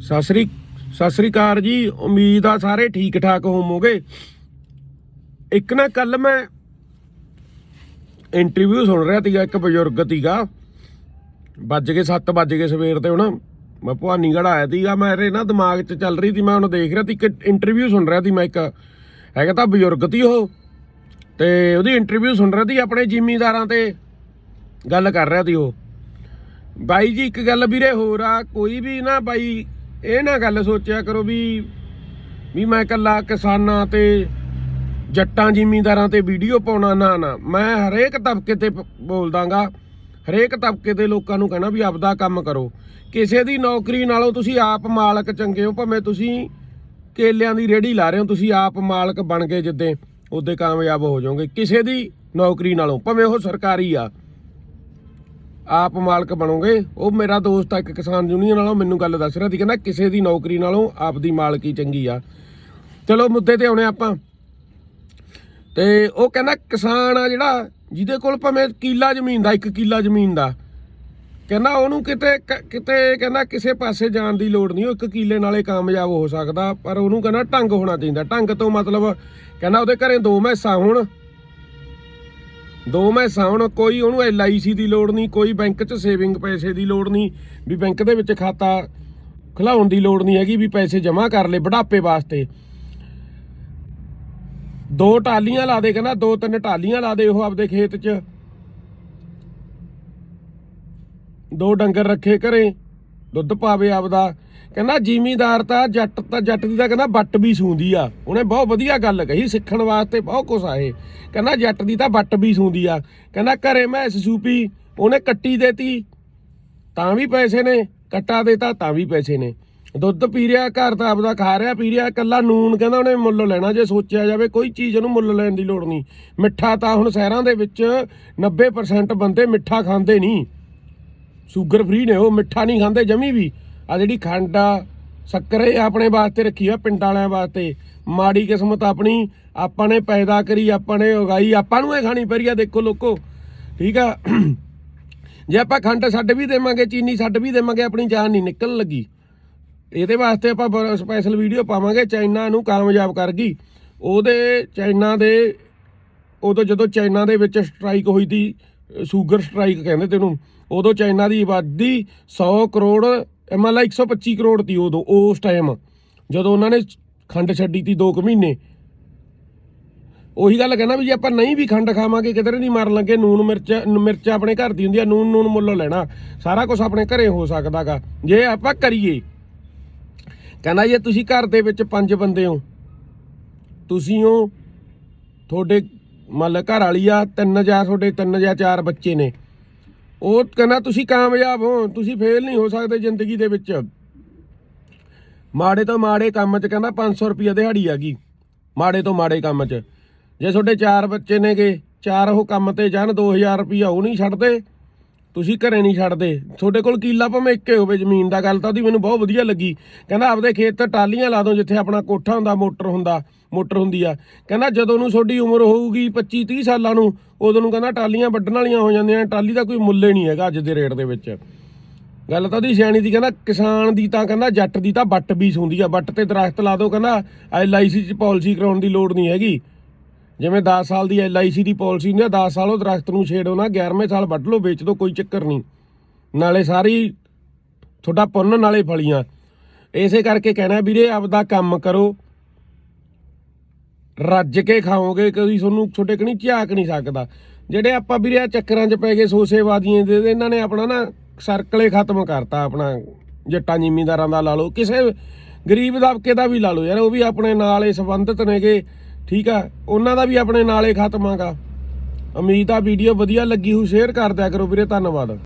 ਸਤਿ ਸ੍ਰੀ ਸਤਿ ਸ੍ਰੀ ਅਕਾਲ ਜੀ, ਉਮੀਦ ਆ ਸਾਰੇ ਠੀਕ ਠਾਕ ਹੋਵੋਗੇ। ਇੱਕ ਨਾ ਕੱਲ ਮੈਂ ਇੰਟਰਵਿਊ ਸੁਣ ਰਿਹਾ ਸੀਗਾ ਇੱਕ ਬਜ਼ੁਰਗ ਸੀਗਾ ਵੱਜ ਕੇ 7 ਵੱਜ ਕੇ ਸਵੇਰ ਤੇ ਹੁਣ। ਮੈਂ ਭਵਾਨੀਗੜ੍ਹ ਆਇਆ ਸੀਗਾ ਮੇਰੇ ਨਾ ਦਿਮਾਗ 'ਚ ਚੱਲ ਰਹੀ ਸੀ, ਮੈਂ ਉਹਨੂੰ ਦੇਖ ਰਿਹਾ ਸੀ, ਇੱਕ ਇੰਟਰਵਿਊ ਸੁਣ ਰਿਹਾ ਸੀ ਮੈਂ ਇੱਕ। ਹੈਗਾ ਤਾਂ ਬਜ਼ੁਰਗ ਸੀ ਉਹ। ਤੇ ਉਹਦੀ ਇੰਟਰਵਿਊ ਸੁਣ ਰਿਹਾ ਸੀ, ਆਪਣੇ ਜ਼ਿਮੀਂਦਾਰਾਂ ਤੇ ਗੱਲ ਕਰ ਰਿਹਾ ਸੀ ਉਹ। ਬਾਈ ਜੀ, ਇੱਕ ਗੱਲ ਵੀਰੇ ਹੋਰ ਆ, ਕੋਈ ਵੀ ਨਾ ਬਾਈ ਇਹ ਨਾ ਗੱਲ ਸੋਚਿਆ ਕਰੋ ਵੀ ਵੀ ਮੈਂ ਇਕੱਲਾ ਕਿਸਾਨਾਂ ਤੇ, ਜੱਟਾਂ ਜ਼ਿਮੀਂਦਾਰਾਂ ਤੇ ਵੀਡੀਓ ਪਾਉਣਾ ਨਾ ਨਾ। ਮੈਂ ਹਰੇਕ ਤਬਕੇ ਤੇ ਪ- ਬੋਲਦਾਗਾ, ਹਰੇਕ ਤਬਕੇ ਦੇ ਲੋਕਾਂ ਨੂੰ ਕਹਿਣਾ ਵੀ ਆਪਦਾ ਕੰਮ ਕਰੋ। ਕਿਸੇ ਦੀ ਨੌਕਰੀ ਨਾਲੋਂ ਤੁਸੀਂ ਆਪ ਮਾਲਕ ਚੰਗੇ ਹੋ, ਭਾਵੇਂ ਤੁਸੀਂ ਕੇਲਿਆਂ ਦੀ ਰੇੜੀ ਲਾ ਰਹੇ ਹੋ, ਤੁਸੀਂ ਆਪ ਮਾਲਕ ਬਣ ਗਏ ਜਿੱਦੇ, ਉਹਦੇ ਕਾਮਯਾਬ ਹੋ ਜਾਓਗੇ। ਕਿਸੇ ਦੀ ਨੌਕਰੀ ਨਾਲੋਂ, ਭਾਵੇਂ ਉਹ ਸਰਕਾਰੀ ਆ। ਆਪ ਮਾਲਕ ਬਣੋਗੇ, ਉਹ ਮੇਰਾ ਦੋਸਤ ਆ ਇੱਕ ਕਿਸਾਨ ਯੂਨੀਅਨ ਵਾਲਾ ਮੈਨੂੰ ਗੱਲ ਦੱਸ ਰਿਹਾ ਸੀ, ਕਹਿੰਦਾ ਕਿਸੇ ਦੀ ਨੌਕਰੀ ਨਾਲੋਂ ਆਪ ਦੀ ਮਾਲਕੀ ਚੰਗੀ ਆ। ਚਲੋ ਮੁੱਦੇ ਤੇ ਆਉਣੇ ਆਪਾਂ। ਤੇ ਉਹ ਕਹਿੰਦਾ ਕਿਸਾਨ ਆ ਜਿਹੜਾ, ਜਿਹਦੇ ਕੋਲ ਭਾਵੇਂ ਕਿੱਲਾ ਜ਼ਮੀਨ ਦਾ, ਇੱਕ ਕਿੱਲਾ ਜ਼ਮੀਨ ਦਾ। ਕਹਿੰਦਾ ਉਹਨੂੰ ਕਿਤੇ ਕਿਤੇ ਕਹਿੰਦਾ ਕਿਸੇ ਪਾਸੇ ਜਾਣ ਦੀ ਲੋੜ ਨਹੀਂ, ਉਹ ਇੱਕ ਕਿੱਲੇ ਨਾਲੇ ਕਾਮਯਾਬ ਹੋ ਸਕਦਾ, ਪਰ ਉਹਨੂੰ ਕਹਿੰਦਾ ਢੰਗ ਹੋਣਾ ਚਾਹੀਦਾ। ਢੰਗ ਤੋਂ ਮਤਲਬ ਕਹਿੰਦਾ ਉਹਦੇ ਘਰੇ ਦੋ ਮੈਸਾਂ ਹੋਣ ਦੋ ਮੈਸਾਂ ਹੁਣ ਕੋਈ ਉਹਨੂੰ ਐਲਆਈਸੀ ਦੀ ਲੋੜ ਨਹੀਂ, ਕੋਈ ਬੈਂਕ 'ਚ ਸੇਵਿੰਗ ਪੈਸੇ ਦੀ ਲੋੜ ਨਹੀਂ, ਵੀ ਬੈਂਕ ਦੇ ਵਿੱਚ ਖਾਤਾ ਖੁਲਾਉਣ ਦੀ ਲੋੜ ਨਹੀਂ ਹੈਗੀ, ਵੀ ਪੈਸੇ ਜਮ੍ਹਾਂ ਕਰ ਲੈ ਬੁਢਾਪੇ ਵਾਸਤੇ। ਦੋ ਟਾਲੀਆਂ ਲਾ ਦੇ, ਕਹਿੰਦਾ ਦੋ ਤਿੰਨ ਟਾਲੀਆਂ ਲਾ ਦੇ ਉਹ ਆਪਦੇ ਖੇਤ 'ਚ। ਦੋ ਡੰਗਰ ਰੱਖੇ ਘਰੇ। ਦੁੱਧ ਪਾਵੇ ਆਪਦਾ। ਕਹਿੰਦਾ ਜ਼ਿਮੀਦਾਰ ਤਾਂ ਜੱਟ ਤਾਂ ਜੱਟ ਦੀ ਤਾਂ ਕਹਿੰਦਾ ਬੱਟ ਵੀ ਸੂੰਦੀ ਆ। ਉਹਨੇ ਬਹੁਤ ਵਧੀਆ ਗੱਲ ਕਹੀ ਸਿੱਖਣ ਵਾਸਤੇ ਬਹੁਤ ਕੁਛ ਆਏ ਕਹਿੰਦਾ ਜੱਟ ਦੀ ਤਾਂ ਬੱਟ ਵੀ ਸੂੰਦੀ ਆ। ਕਹਿੰਦਾ ਘਰੇ ਮੈਂ ਸੂਪੀ, ਉਹਨੇ ਕੱਟੀ ਦੇਤੀ, ਤਾਂ ਵੀ ਪੈਸੇ ਨੇ। ਕੱਟਾ ਦੇਤਾ, ਤਾਂ ਵੀ ਪੈਸੇ ਨੇ। ਦੁੱਧ ਪੀ ਰਿਹਾ ਘਰ ਤਾਂ ਆਪਦਾ ਖਾ ਰਿਹਾ ਪੀ ਰਿਹਾ ਕੱਲਾ ਨੂਨ ਕਹਿੰਦਾ ਉਹਨੇ ਮੁੱਲ ਲੈਣਾ, ਜੇ ਸੋਚਿਆ ਜਾਵੇ ਕੋਈ ਚੀਜ਼ ਉਹਨੂੰ ਮੁੱਲ ਲੈਣ ਦੀ ਲੋੜ ਨਹੀਂ। ਮਿੱਠਾ ਤਾਂ ਹੁਣ ਸ਼ਹਿਰਾਂ ਦੇ ਵਿੱਚ 90% ਬੰਦੇ ਮਿੱਠਾ ਖਾਂਦੇ ਨਹੀਂ। ਸ਼ੂਗਰ ਫ੍ਰੀ ਨੇ, ਉਹ ਮਿੱਠਾ ਨਹੀਂ ਖਾਂਦੇ, ਜਮੀ ਵੀ। ਆ ਜਿਹੜੀ ਖੰਡ ਆ, ਸ਼ੱਕਰ ਇਹ ਆਪਣੇ ਵਾਸਤੇ ਰੱਖੀ ਆ, ਪਿੰਡ ਵਾਲਿਆਂ ਵਾਸਤੇ। ਮਾੜੀ ਕਿਸਮਤ ਆਪਣੀ, ਆਪਾਂ ਨੇ ਪੈਦਾ ਕਰੀ, ਆਪਾਂ ਨੇ ਉਗਾਈ, ਆਪਾਂ ਨੂੰ ਇਹ ਖਾਣੀ ਪਈ ਆ, ਦੇਖੋ ਲੋਕੋ। ਠੀਕ ਆ? ਜੇ ਆਪਾਂ ਖੰਡ ਛੱਡ ਵੀ ਦੇਵਾਂਗੇ, ਚੀਨੀ ਛੱਡ ਵੀ ਦੇਵਾਂਗੇ, ਆਪਣੀ ਜਾਨ ਨਹੀਂ ਨਿਕਲਣ ਲੱਗੀ। ਇਹਦੇ ਵਾਸਤੇ ਆਪਾਂ ਸਪੈਸ਼ਲ ਵੀਡੀਓ ਪਾਵਾਂਗੇ, ਚਾਈਨਾ ਨੂੰ ਕਾਮਯਾਬ ਕਰ ਗਈ। ਉਹਦੇ ਚਾਈਨਾ ਦੇ, ਉਦੋਂ ਜਦੋਂ ਚਾਈਨਾ ਦੇ ਵਿੱਚ ਸਟ੍ਰਾਈਕ ਹੋਈ ਸੀ ਸ਼ੂਗਰ ਸਟ੍ਰਾਈਕ ਕਹਿੰਦੇ ਤੈਨੂੰ। ਉਦੋਂ ਚਾਈਨਾ ਦੀ ਆਬਾਦੀ 100 ਕਰੋੜ ਮਤਲਬ 125 ਕਰੋੜ ਦੀ ਉਦੋਂ, ਉਸ ਟਾਈਮ ਜਦੋਂ ਉਹਨਾਂ ਨੇ ਖੰਡ ਛੱਡੀ ਤੀ 2 ਕੁ ਮਹੀਨੇ। ਉਹੀ ਗੱਲ ਕਹਿੰਦਾ ਵੀ ਜੇ ਆਪਾਂ ਨਹੀਂ ਵੀ ਖੰਡ ਖਾਵਾਂਗੇ, ਕਿਧਰੇ ਨਹੀਂ ਮਰਨ ਲੱਗੇ। ਨੂਨ ਮਿਰਚ ਮਿਰਚ ਆਪਣੇ ਘਰ ਦੀ ਹੁੰਦੀ ਆ ਨੂਨ ਨੂਨ ਮੁੱਲ ਲੈਣਾ। ਸਾਰਾ ਕੁਝ ਆਪਣੇ ਘਰੇ ਹੋ ਸਕਦਾਗਾ। ਜੇ ਆਪਾਂ ਕਰੀਏ, ਕਹਿੰਦਾ ਜੇ ਤੁਸੀਂ ਘਰ ਦੇ ਵਿੱਚ ਪੰਜ ਬੰਦੇ ਹੋ, ਤੁਸੀਂ ਹੋ, ਤੁਹਾਡੇ ਮੰਨ ਲਓ ਘਰ ਵਾਲੀ ਆ, ਤਿੰਨ ਜਾਂ ਤੁਹਾਡੇ, ਤਿੰਨ ਜਾਂ ਚਾਰ ਬੱਚੇ ਨੇ। ਉਹ ਕਹਿੰਦਾ, ਤੁਸੀਂ ਕਾਮਯਾਬ ਹੋ, ਤੁਸੀਂ ਫੇਲ ਨਹੀਂ ਹੋ ਸਕਦੇ ਜ਼ਿੰਦਗੀ ਦੇ ਵਿੱਚ। ਮਾੜੇ ਤੋਂ ਮਾੜੇ ਕੰਮ 'ਚ ਕਹਿੰਦਾ 500 ਰੁਪਏ ਦਿਹਾੜੀ ਆ ਗਈ, ਮਾੜੇ ਤੋਂ ਮਾੜੇ ਕੰਮ 'ਚ। ਜੇ ਤੁਹਾਡੇ ਚਾਰ ਬੱਚੇ ਨੇਗੇ, ਚਾਰ ਉਹ ਕੰਮ ਤੇ ਜਾਣ 2000 ਰੁਪਇਆ ਉਹ ਨਹੀਂ ਛੱਡਦੇ। ਤੁਸੀਂ ਘਰੇ ਨਹੀਂ ਛੱਡਦੇ। ਤੁਹਾਡੇ ਕੋਲ ਕੀਲਾ ਭਾਵੇਂ ਇੱਕੇ ਹੋਵੇ, ਜ਼ਮੀਨ ਦਾ ਗੱਲ ਤਾਂ ਉਹਦੀ ਮੈਨੂੰ ਬਹੁਤ ਵਧੀਆ ਲੱਗੀ। ਕਹਿੰਦਾ, ਆਪਦੇ ਖੇਤ ਤੇ ਟਾਲੀਆਂ ਲਾ ਦਿਓ, ਜਿੱਥੇ ਆਪਣਾ ਕੋਠਾ ਹੁੰਦਾ, ਮੋਟਰ ਹੁੰਦਾ, ਮੋਟਰ ਹੁੰਦੀ ਆ। ਕਹਿੰਦਾ, ਜਦੋਂ ਨੂੰ ਤੁਹਾਡੀ ਉਮਰ ਹੋਊਗੀ 25 30 ਸਾਲਾਂ ਨੂੰ, ਉਦੋਂ ਨੂੰ ਕਹਿੰਦਾ ਟਾਲੀਆਂ ਵੱਢਣ ਵਾਲੀਆਂ ਹੋ ਜਾਂਦੀਆਂ ਨੇ। ਟਾਲੀ ਦਾ ਕੋਈ ਮੁੱਲ ਹੀ ਨਹੀਂ ਹੈਗਾ ਅੱਜ ਦੇ ਰੇਟ ਦੇ ਵਿੱਚ। ਗੱਲ ਤਾਂ ਉਹਦੀ ਸਿਆਣੀ ਦੀ, ਕਹਿੰਦਾ, ਕਿਸਾਨ ਦੀ ਤਾਂ, ਕਹਿੰਦਾ, ਜੱਟ ਦੀ ਤਾਂ ਵੱਟ ਵੀ ਹੁੰਦੀ ਆ। ਵੱਟ ਤੇ ਦਰਖਤ ਲਾ ਦਿਓ, ਕਹਿੰਦਾ ਐਲਆਈਸੀ ਚ ਪਾਲਿਸੀ ਕਰਾਉਣ ਦੀ ਲੋੜ ਨਹੀਂ ਹੈਗੀ। ਜਿਵੇਂ 10 ਸਾਲ ਦੀ ਐਲਆਈਸੀ ਦੀ ਪਾਲਿਸੀ ਹੁੰਦੀ ਆ 10 ਸਾਲ ਉਹ ਦਰਖਤ ਨੂੰ ਛੇੜੋ ਨਾ 11ਵੇਂ ਸਾਲ ਵੱਢ ਲਓ ਵੇਚ ਦਿਓ ਕੋਈ ਚੱਕਰ ਨਹੀਂ। ਨਾਲੇ ਸਾਰੀ ਤੁਹਾਡਾ ਪੁੰਨ ਨਾਲੇ ਫਲੀਆਂ। ਇਸੇ ਕਰਕੇ ਕਹਿਣਾ ਵੀਰੇ ਆਪਦਾ ਕੰਮ ਕਰੋ। ਰੱਜ ਕੇ ਖਾਓਗੇ ਕਦੀ ਤੁਹਾਨੂੰ ਛੋਟੇ ਕਣੀ ਝਾਕ ਨਹੀਂ ਸਕਦਾ। ਜਿਹੜੇ ਆਪਾਂ ਵੀਰੇ ਆ ਚੱਕਰਾਂ 'ਚ ਪੈ ਗਏ ਸੋਸੇਵਾਦੀਆਂ ਦੇ ਦੇ, ਇਹਨਾਂ ਨੇ ਆਪਣਾ ਨਾ ਸਰਕਲੇ ਖਤਮ ਕਰਤਾ ਆਪਣਾ ਜੱਟਾਂ ਜ਼ਿਮੀਂਦਾਰਾਂ ਦਾ ਲਾ ਲਓ। ਕਿਸੇ ਗਰੀਬ ਦਬਕੇ ਦਾ ਵੀ ਲਾ ਲਓ ਯਾਰ ਉਹ ਵੀ ਆਪਣੇ ਨਾਲ ਇਹ ਸੰਬੰਧਿਤ ਨੇਗੇ। ਠੀਕ ਆ? ਉਹਨਾਂ ਦਾ ਵੀ ਆਪਣੇ ਨਾਲੇ ਹੀ ਖਤਮ ਆਗਾ। ਉਮੀਦ ਆ ਵੀਡੀਓ ਵਧੀਆ ਲੱਗੀ ਹੋ ਸ਼ੇਅਰ ਕਰ ਦਿਆ ਕਰੋ ਵੀਰੇ, ਧੰਨਵਾਦ।